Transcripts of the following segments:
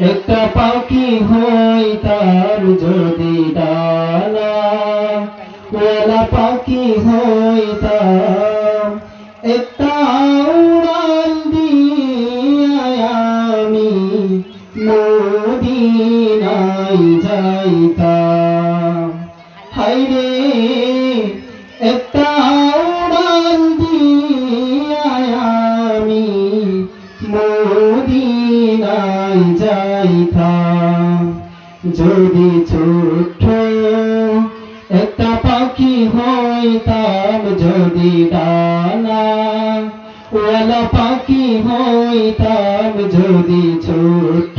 একটা পাখি হইতাম যদি ডানা পাখি হইতাম একটা উড়াল দিয়া আমি মদিনায় যাইতাম। হাইরে একটা যাইতাম যদি ছোট একটা পাখি হইতাম, যদি ডানা পাখি হইতাম, যদি ছোট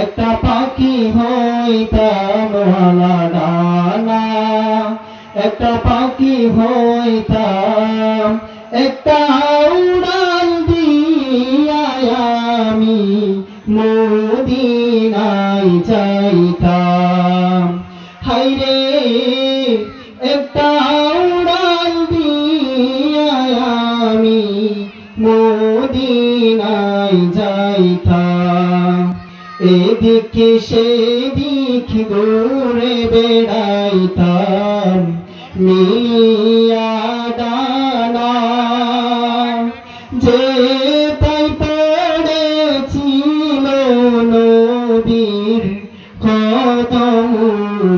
একটা পাখি হইতাম, ওয়ালা ডানা একটা পাখি হইতাম, একটা যাইতাম হাইরে একটা উড়াল আমি মদিনায় যাইতাম এদিকে সেদিক ঘুরে বেড়াইতাম মিলিয়া দানা। যে নবীর কদম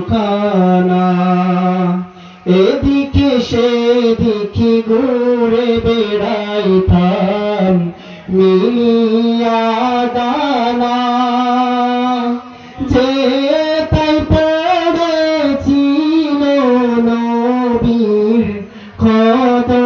খানা এদিকে সেদিকে ঘুরে বেড়াইতাম মিলিয়া দানা। যে তাই পড়েছিল নবীর কদম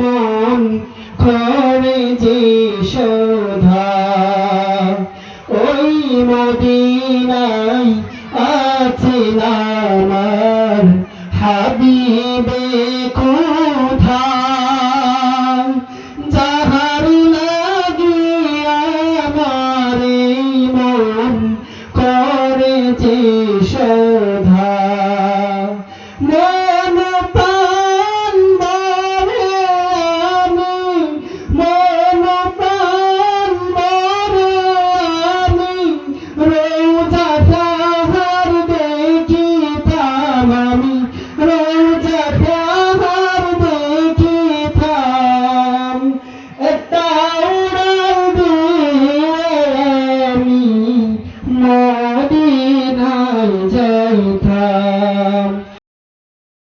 মন ঘরে যে শোধা ওই মদিনাই আছে আমার হাবিবে কোথা যাহার লাগে আমার মন করে যে শোধা